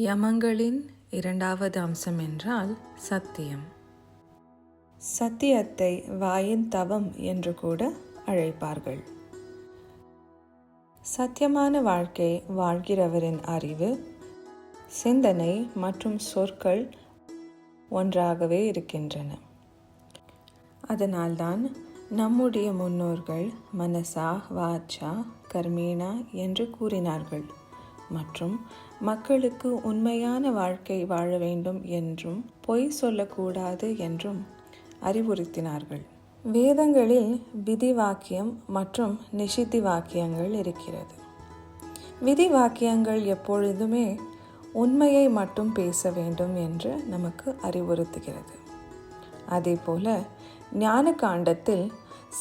யமங்களின் இரண்டாவது அம்சம் என்றால் சத்தியம். சத்தியத்தை வாயின் தவம் என்று கூட அழைப்பார்கள். சத்தியமான வாழ்க்கை வாழ்கிறவரின் அறிவு சிந்தனை மற்றும் சொற்கள் ஒன்றாகவே இருக்கின்றன. அதனால்தான் நம்முடைய முன்னோர்கள் மனசா வாச்சா கர்மீனா என்று கூறினார்கள். மற்றும் மக்களுக்கு உண்மையான வாழ்க்கை வாழ வேண்டும் என்றும் பொய் சொல்லக்கூடாது என்றும் அறிவுறுத்தினார்கள். வேதங்களில் விதி வாக்கியம் மற்றும் நிஷித்தி வாக்கியங்கள் இருக்கிறது. விதி வாக்கியங்கள் எப்பொழுதுமே உண்மையை மட்டும் பேச வேண்டும் என்று நமக்கு அறிவுறுத்துகிறது. அதேபோல ஞான காண்டத்தில்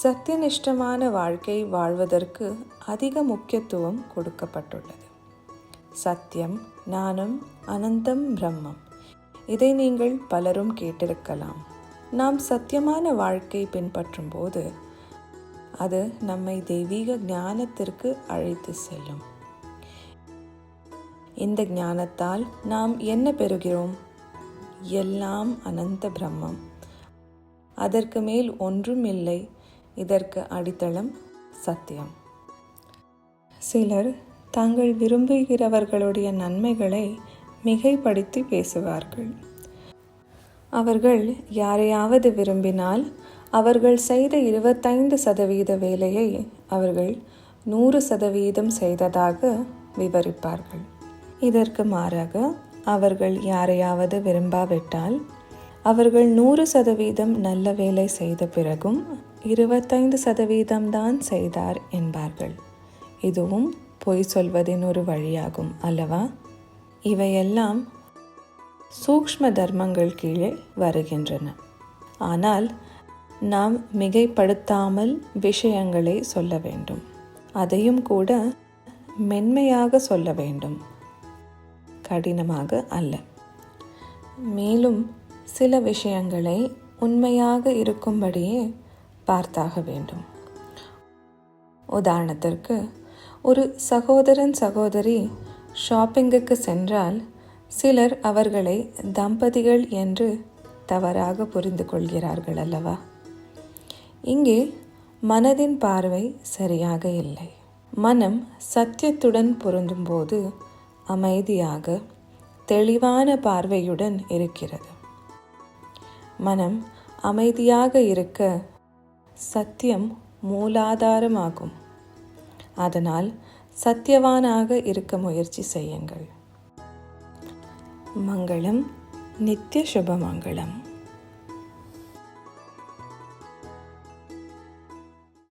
சத்தியனிஷ்டமான வாழ்க்கை வாழ்வதற்கு அதிக முக்கியத்துவம் கொடுக்கப்பட்டுள்ளது. சத்தியம் ஞானம் அனந்தம் பிரம்மம். இதை நீங்கள் பலரும் கேட்டிருக்கலாம். நாம் சத்தியமான வாழ்க்கை பின்பற்றும் போது அது நம்மை தெய்வீக ஞானத்திற்கு அழைத்து செல்லும். இந்த ஞானத்தால் நாம் என்ன பெறுகிறோம்? எல்லாம் அனந்த பிரம்மம். அதற்கு மேல் ஒன்றும் இல்லை. இதற்கு அடித்தளம் சத்தியம். சிலர் தாங்கள் விரும்புகிறவர்களுடைய நன்மைகளை மிகைப்படுத்தி பேசுவார்கள். அவர்கள் யாரையாவது விரும்பினால் அவர்கள் செய்த இருபத்தைந்து சதவீத வேலையை அவர்கள் நூறு சதவீதம் செய்ததாக விவரிப்பார்கள். இதற்கு மாறாக அவர்கள் யாரையாவது விரும்பாவிட்டால் அவர்கள் நூறு சதவீதம் நல்ல வேலை செய்த பிறகும் இருபத்தைந்து சதவீதம்தான் செய்தார் என்பார்கள். இதுவும் பொய் சொல்வதின் ஒரு வழியாகும் அல்லவா? இவையெல்லாம் சூக்ஷ்ம தர்மங்கள் கீழே வருகின்றன. ஆனால் நாம் மிகைப்படுத்தாமல் விஷயங்களை சொல்ல வேண்டும். அதையும் கூட மென்மையாக சொல்ல வேண்டும். கடினமாக அல்ல. மேலும் சில விஷயங்களை உண்மையாக இருக்கும்படியே பார்த்தாக வேண்டும். உதாரணத்திற்கு ஒரு சகோதரன் சகோதரி ஷாப்பிங்குக்கு சென்றால் சிலர் அவர்களை தம்பதிகள் என்று தவறாக புரிந்து கொள்கிறார்கள் அல்லவா? இங்கே மனதின் பார்வை சரியாக இல்லை. மனம் சத்தியத்துடன் பொருந்தும்போது அமைதியாக தெளிவான பார்வையுடன் இருக்கிறது. மனம் அமைதியாக இருக்க சத்தியம் மூலாதாரமாகும். அதனால் சத்தியவானாக இருக்க முயற்சி செய்யுங்கள். மங்களம் நித்திய சுபமங்களம்